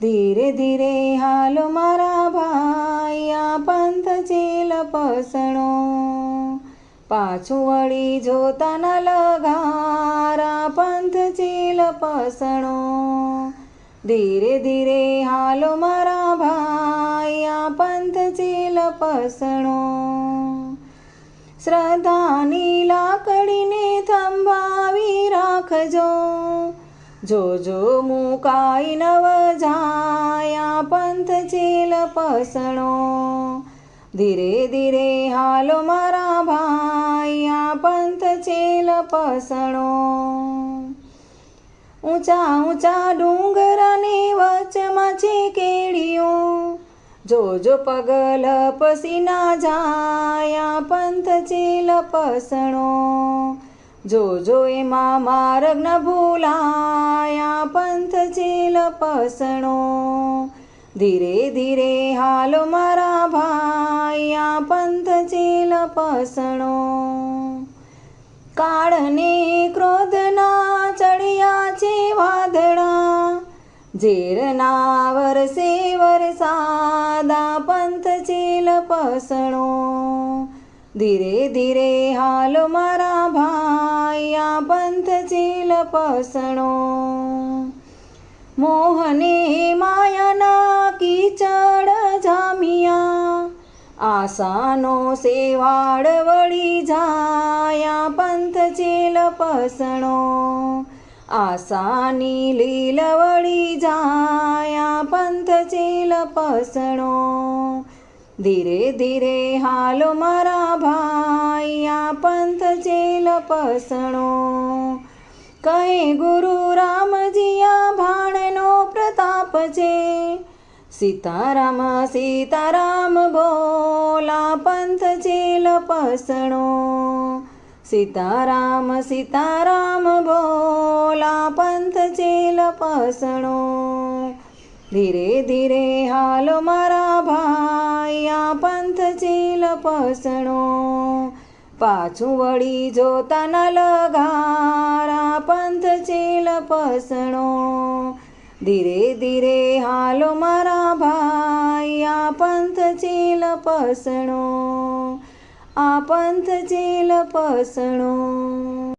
ધીરે ધીરે હાલો મારા ભાઈ, આ પંથ છે લપસણો પાછું વળી જોતા ન લગારા પંથ છે લપસણો ધીરે ધીરે હાલો મારા ભાઈ, આ પંથ છે લપસણો શ્રદ્ધાની લાકડીને થંભાવી રાખજો. જોજો મુકાઈ નવ જાયા પંથ ચેલ પસણો. ધીરે ધીરે હાલો મારા આ પંથ ચેલ પસણો. ઊંચા ઊંચા ડુંગરની વચમાં છે કેડીઓ જોજો પગલ પસીના જાયા પંથ ચેલ પસણો. જોજો એમાં માર્ગ ન ભૂલા ચેલ પસણો ધીરે ધીરે હાલો મારા ભાઈ આ પંથ ચેલ પસણો કાળને ક્રોધના ચડ્યા છે વાદળા ઝેરના વરસે વરસાદા પંથ ચેલ પસણો ધીરે ધીરે હાલો મારા ભાઈ આ પંથ ચેલ मोहने मायना की चढ जामिया आसानो से वाडवळी जाया पंथचे पसणो आसानी लीलवळी जाया पंथचे पसणो. धीरे धीरे हालो मरा भाया पंथचे पसणो. कै गुरु राम आपजे सीताराम सीताराम बोला पंथ झेल पसणो। सीताराम सीताराम बोला पंथ झेल पसणो। धीरे धीरे हालो मारा भाया पंथ झेल पसणो। पाछू वळी जोताना लगारा पंथ चेल पसणो। धीरे धीरे हालो मारा भाई आपंत चेल पसणो आपंत चेल पसणो